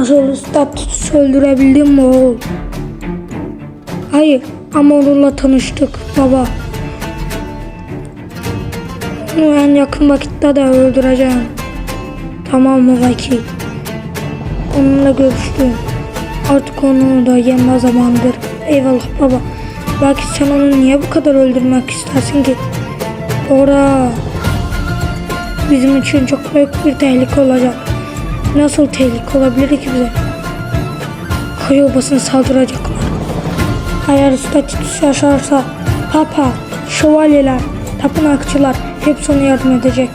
Nasıl üstad Titus'u öldürebildin mi oğul? Hayır ama onunla tanıştık baba. Onu en yakın vakitte de öldüreceğim. Tamam mı vakil? Onunla görüştüm. Artık onu da yenme zamanıdır. Eyvallah baba. Belki sen onu niye bu kadar öldürmek istersin ki? Ora bizim için çok büyük bir tehlike olacak. Nasıl tehlike olabilir ki bize? Kaya obasına saldıracaklar. Eğer Usta Titus yaşarsa Papa, şövalyeler, tapınakçılar hepsi ona yardım edecek.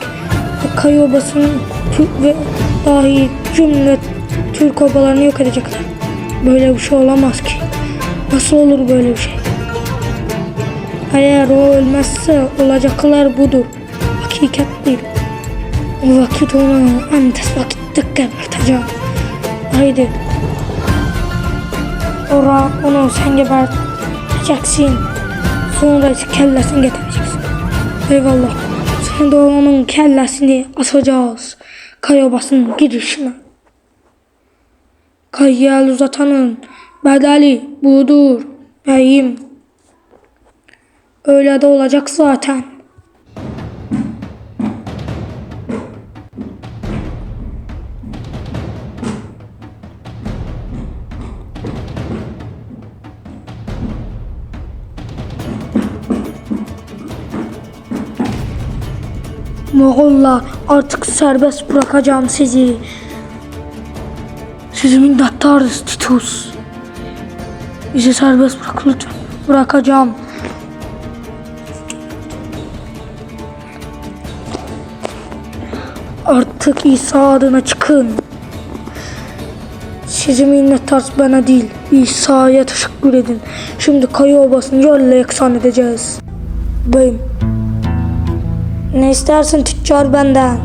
Kaya obasının tü- ve dahi cümle Türk obalarını yok edecekler. Böyle bir şey olamaz ki. Nasıl olur böyle bir şey? Eğer o ölmezse olacaklar budur. Hakikattir. O vakit onu en tez vakitte geberteceğim. Haydi. Ora onu sen geberteceksin. Sonra kellesini getireceksin. Eyvallah. Sonra da onun kellesini asacağız. Kayobasının girişine. Kayya el uzatanın bedeli budur beyim. Öyle de olacak zaten. Moğollar artık serbest bırakacağım sizi. Sizi minnettarız Titus. Bizi serbest bırak. Bırakacağım. Artık İsa adına çıkın. Sizi minnettar bana değil, İsa'ya teşekkür edin. Şimdi kaya obasını yerle yeksan edeceğiz. Beyim. Ne istersin tüccar benden?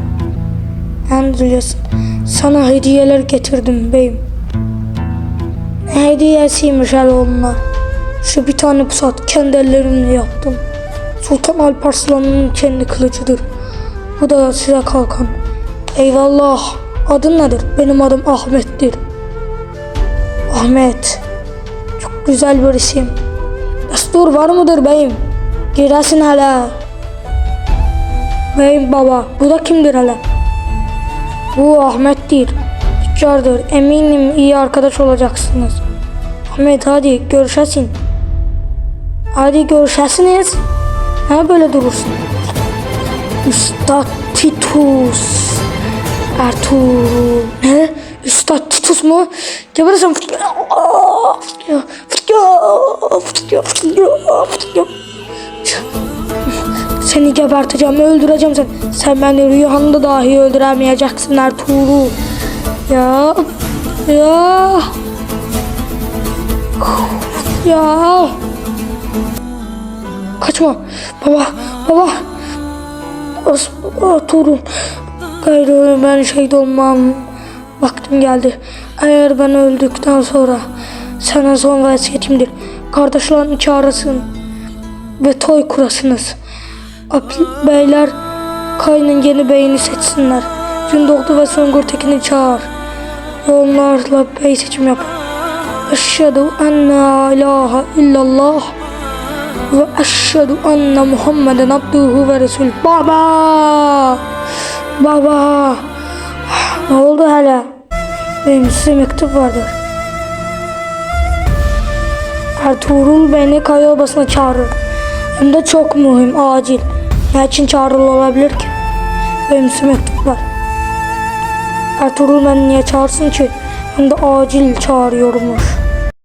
Andreas, sana hediyeler getirdim beyim. Ne hediyesiymiş hele onlar? Şu bir tane pusat kendi ellerimle yaptım. Sultan Alparslan'ın kendi kılıcıdır. Bu da size kalkan. Eyvallah. Adın nedir? Benim adım Ahmet'tir. Ahmet. Çok güzel bir isim. Destur var mıdır beyim? Giresin hele. Beyim baba. Bu da kimdir hele? Bu Ahmet'tir. Tüccardır. Eminim iyi arkadaş olacaksınız. Ahmet hadi görüşesin. Hadi görüşesiniz. Ha böyle durursun. Üstad Titus. Ertuğrul. Ne? Üstad Titus mu? Gebersem Seni geberteceğim, öldüreceğim seni. Sen beni rüyanda dahi öldüremeyeceksin Ertuğrul. Ya. Ya. Ya. Kaçma. Baba. Baba. Ertuğrul. Gayrı ben şehit olmam. Vaktim geldi. Eğer ben öldükten sonra sana son vasiyetimdir. Kardeşlerini çağırasın ve toy kurasınız. Beyler kaynın yeni beyini seçsinler. Gündoğdu ve Sungur Tekin'i çağır. Onlarla bey seçim yap. Eşhedü en la ilahe illallah ve eşhedü enne Muhammeden abduhu ve resul. Baba! Baba! Ne oldu hele? Benim size mektup vardır. Ertuğrul beni kaya obasına çağırır. Hem de çok mühim, acil. Ne için çağrılı olabilir ki? Benim size mektup var. Ertuğrul beni niye çağırsın ki? Hem de acil çağırıyormuş.